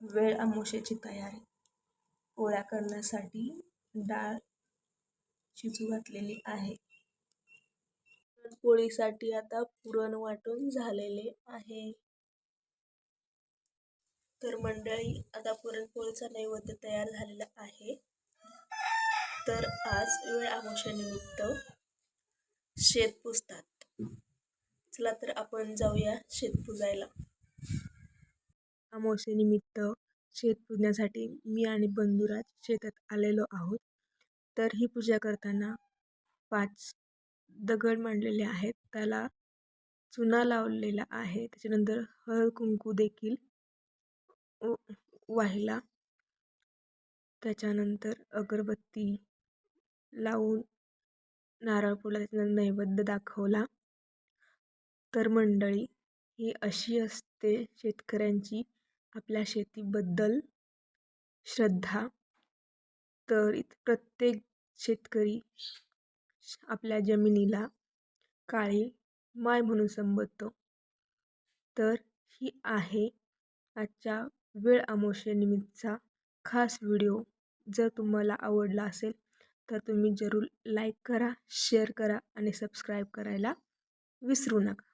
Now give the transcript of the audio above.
वेळ आमोशेची तयारी. पोळ्या करण्यासाठी डाळ शिजू घातलेली आहे. पोळीसाठी आता पुरण वाटून झालेले आहे. तर मंडळी आता पुरणपोळीचा नैवेद्य तयार झालेला आहे. तर आज वेळ आमोशानिमित्त शेत पुजतात चला तर आपण जाऊया शेत पुजायला अमावस्येनिमित्त शेत पूजण्यासाठी मी आणि बंधुराज शेतात आलेलो आहोत. तर ही पूजा करताना पाच दगड मांडलेले आहेत. त्याला चुना लावलेला आहे. त्याच्यानंतर हळद कुंकू देखील वाहिला. त्याच्यानंतर अगरबत्ती लावून नारळ फोडला त्याच्यानंतर नैवेद्य दाखवला. तर मंडळी ही अशी असते शेतकऱ्यांची आपल्या शेतीबद्दल श्रद्धा. तर इत प्रत्येक शेतकरी आपल्या जमिनीला काळी माय म्हणून संबोधतो. तर ही आहे आजच्या वेळ अमावस्येनिमित्तचा खास व्हिडिओ. जर तुम्हाला आवडला असेल तर तुम्ही जरूर लाईक करा शेअर करा आणि सबस्क्राईब करायला विसरू नका.